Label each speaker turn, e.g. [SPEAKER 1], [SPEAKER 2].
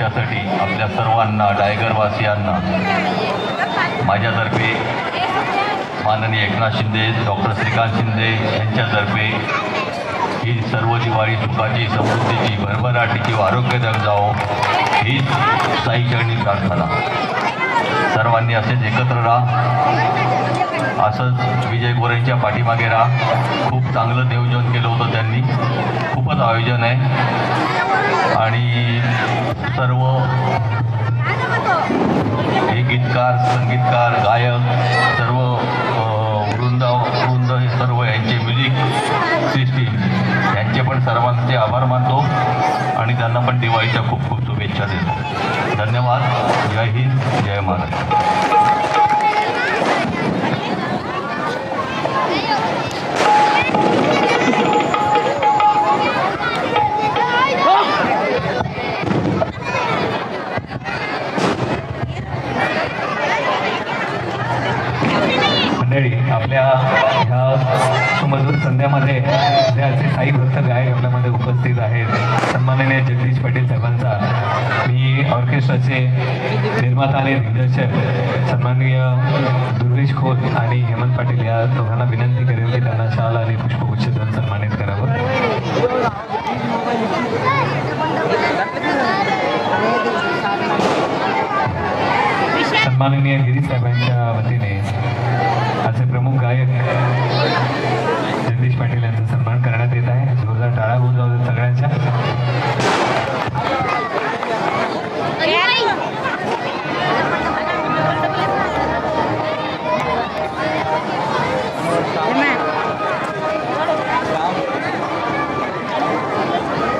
[SPEAKER 1] वर्षासाठी आपल्या सर्वांना डायगरवासियांना माझ्यातर्फे माननीय एकनाथ शिंदे डॉक्टर श्रीकांत शिंदे यांच्यातर्फे ही सर्व दिवाळी सुखाची समृद्धीची भरभराटीची आरोग्यदायक जावो हीच साईचरणी प्रार्थना. सर्वांनी असेच एकत्र राहा. असंच विजय गोरेंच्या पाठीमागे राहा. खूप चांगलं नियोजन केलं होतं त्यांनी. खूपच आयोजन आहे. आणि सर्व हे गीतकार संगीतकार गायक सर्व वृंद वृंद हे सर्व यांचे म्युझिक सिस्टीम यांचे पण सर्वांचे आभार मानतो आणि त्यांना पण दिवाळीच्या खूप खूप शुभेच्छा देतो. धन्यवाद. जय हिंद जय महाराष्ट्र.
[SPEAKER 2] मंडळी आपल्या ह्या सुमधुर संध्यामध्ये जे असे साई भक्त गायक आपल्यामध्ये उपस्थित आहेत. सन्माननीय जगदीश पाटील साहेबांचा. मी ऑर्केस्ट्राचे निर्माता आणि दिग्दर्शक सन्माननीय दुर्गेश खोत आणि हेमंत पाटील या दोघांना विनंती करेन की त्यांना शाल आणि पुष्पगुच्छ देऊन सन्मानित करावं. सन्माननीय गिरीश साहेबांच्या वतीने.